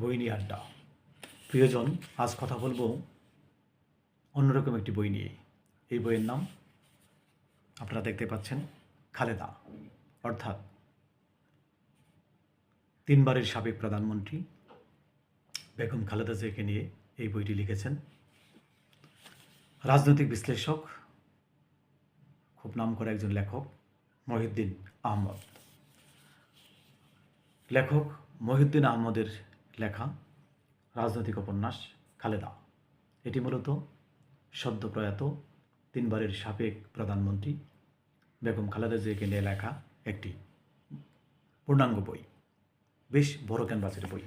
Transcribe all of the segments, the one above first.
বই নিয়ে আড্ডা। প্রিয়জন, আজ কথা বলব অন্যরকম একটি বই নিয়ে। এই বইয়ের নাম আপনারা দেখতে পাচ্ছেন, খালেদা। অর্থাৎ তিনবারের সাবেক প্রধানমন্ত্রী বেগম খালেদা জিয়াকে নিয়ে এই বইটি লিখেছেন। রাজনৈতিক বিশ্লেষক, খুব নাম করা একজন লেখক, মহিউদ্দিন আহমদ। লেখক মহিউদ্দিন আহমদের লেখা, রাজনৈতিক উপন্যাস, খালেদা। এটি মূলত সদ্য প্রয়াত তিনবারের সাবেক প্রধানমন্ত্রী বেগম খালেদা জিয়াকে নিয়ে লেখা একটি পূর্ণাঙ্গ বই, বেশ বড় ক্যানভাসের বই।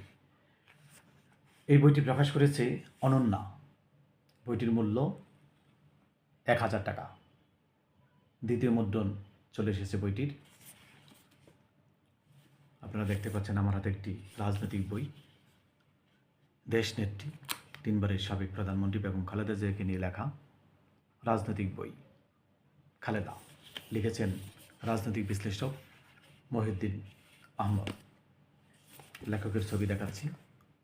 এই বইটি প্রকাশ করেছে অনন্যা। বইটির মূল্য এক হাজার টাকা। দ্বিতীয় মুদ্রণ চলে এসেছে বইটির। আপনারা দেখতে পাচ্ছেন আমার হাতে একটি রাজনৈতিক বই। দেশনেত্রী তিনবারের সাবেক প্রধানমন্ত্রী বেগম খালেদা জিয়াকে নিয়ে লেখা রাজনৈতিক বই। খালেদা লিখেছেন রাজনৈতিক বিশ্লেষক মহিউদ্দিন আহমদ। লেখকের ছবি দেখাচ্ছি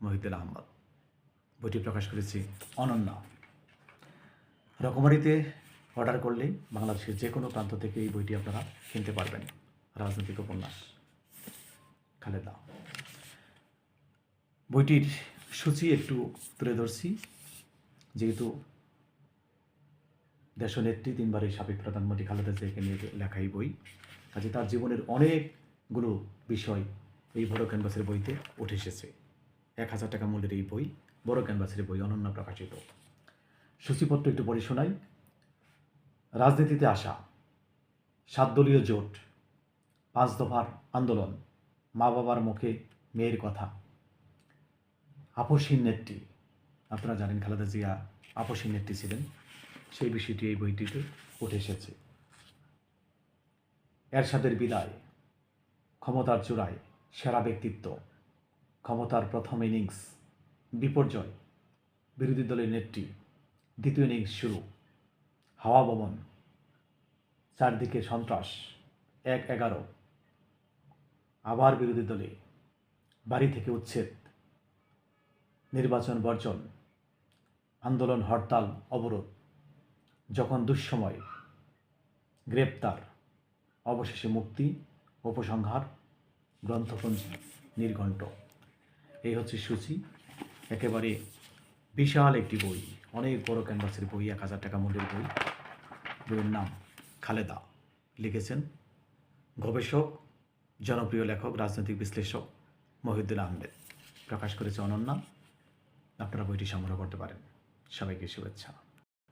মহিউদ্দিন আহমদ। বইটি প্রকাশ করেছি অনন্যা। রকমারিতে অর্ডার করলে বাংলাদেশের যে কোনো প্রান্ত থেকে এই বইটি আপনারা কিনতে পারবেন। রাজনৈতিক উপন্যাস। খালেদা। বইটির সূচি একটু তুলে ধরছি। যেহেতু দেশনেত্রী তিনবারের সাবেক প্রধানমন্ত্রী খালেদা জিয়াকে নিয়ে লেখা এই বই, কাজে তার জীবনের অনেকগুলো বিষয় এই বড় ক্যানভাসের বইতে উঠে এসেছে। এক হাজার টাকা মূল্যের এই বই, বড় ক্যানভাসের বই, অনন্য প্রকাশিত। সূচিপত্র একটু পড়ে শোনাই। রাজনীতিতে আসা, সাতদলীয় জোট, পাঁচ দফার আন্দোলন মা বাবার মুখে মেয়ের কথা। আপসীন নেত্রী। আপনারা জানেন খালেদা জিয়া আপসীন নেত্রী ছিলেন। সেই বিষয়টি এই বইটিতে উঠে এসেছে। এরশাদের বিদায়, ক্ষমতার চূড়ায় সেরা ব্যক্তিত্ব, ক্ষমতার প্রথম ইনিংস, বিপর্যয়, বিরোধী দলের নেত্রী, দ্বিতীয় ইনিংস শুরু, হাওয়া ভবন, চারদিকে সন্ত্রাস, এক এগারো, আবার বিরোধী দলে বাড়ি থেকে উচ্ছেদ। নির্বাচন বর্জন, আন্দোলন, হরতাল, অবরোধ, যখন দুঃসময় গ্রেপ্তার, অবশেষে মুক্তি, উপসংহার, গ্রন্থপঞ্জি নির্ঘণ্ট। এই হচ্ছে সূচি। একেবারে বিশাল একটি বই, অনেক বড় ক্যানভাসের বই, এক হাজার টাকা মূল্যের বই। বইয়ের নাম খালেদা। লিখেছেন গবেষক, জনপ্রিয় লেখক, রাজনৈতিক বিশ্লেষক মহিউদ্দিন আহমেদ। প্রকাশ করেছে অনন্যা। আপনারা বইটি সংগ্রহ করতে পারেন। সবাইকে শুভেচ্ছা।